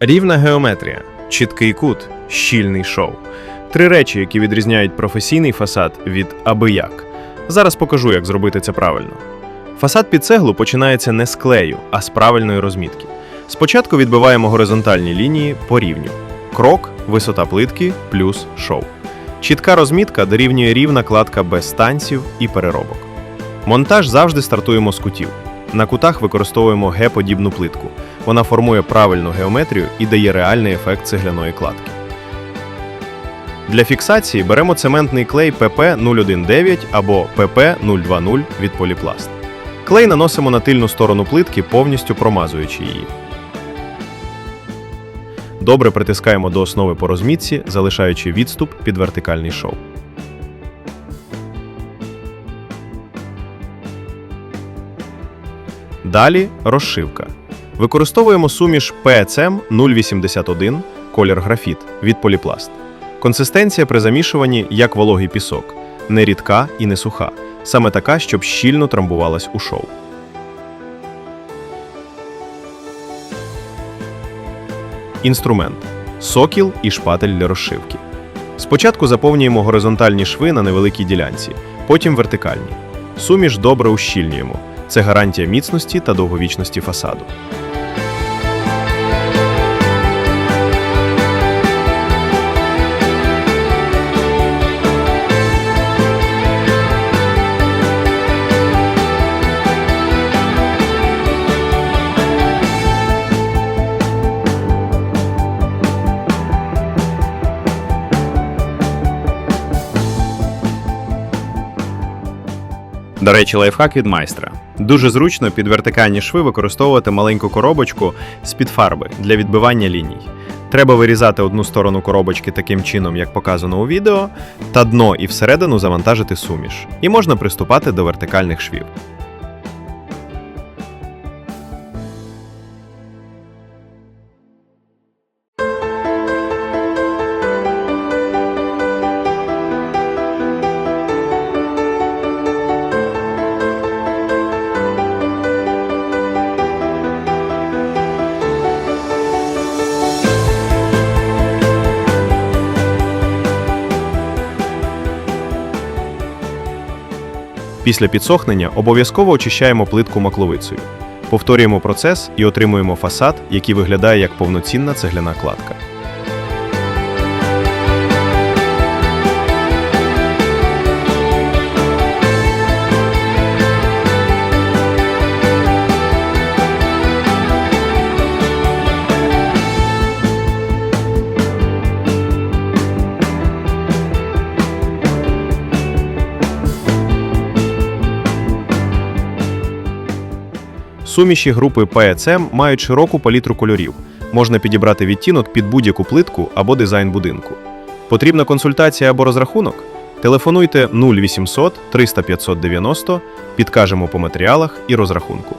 Рівна геометрія, чіткий кут, щільний шов. Три речі, які відрізняють професійний фасад від аби як. Зараз покажу, як зробити це правильно. Фасад під цеглу починається не з клею, а з правильної розмітки. Спочатку відбиваємо горизонтальні лінії по рівню. Крок, висота плитки плюс шов. Чітка розмітка дорівнює рівна кладка без танців і переробок. Монтаж завжди стартуємо з кутів. На кутах використовуємо Г-подібну плитку. Вона формує правильну геометрію і дає реальний ефект цегляної кладки. Для фіксації беремо цементний клей PP019 або PP020 від Polyplast. Клей наносимо на тильну сторону плитки, повністю промазуючи її. Добре притискаємо до основи по розмітці, залишаючи відступ під вертикальний шов. Далі розшивка. Використовуємо суміш PCM 081 колір графіт від Поліпласт. Консистенція при замішуванні як вологий пісок, не рідка і не суха, саме така, щоб щільно трамбувалась у шов. Інструмент сокіл і шпатель для розшивки. Спочатку заповнюємо горизонтальні шви на невеликій ділянці, потім вертикальні. Суміш добре ущільнюємо. Це гарантія міцності та довговічності фасаду. До речі, лайфхак від майстра. Дуже зручно під вертикальні шви використовувати маленьку коробочку з-під фарби для відбивання ліній. Треба вирізати одну сторону коробочки таким чином, як показано у відео, та дно і всередину завантажити суміш. І можна приступати до вертикальних швів. Після підсохнення обов'язково очищаємо плитку макловицею. Повторюємо процес і отримуємо фасад, який виглядає як повноцінна цегляна кладка. Суміші групи PECM мають широку палітру кольорів. Можна підібрати відтінок під будь-яку плитку або дизайн будинку. Потрібна консультація або розрахунок? Телефонуйте 0800 300 590, підкажемо по матеріалах і розрахунку.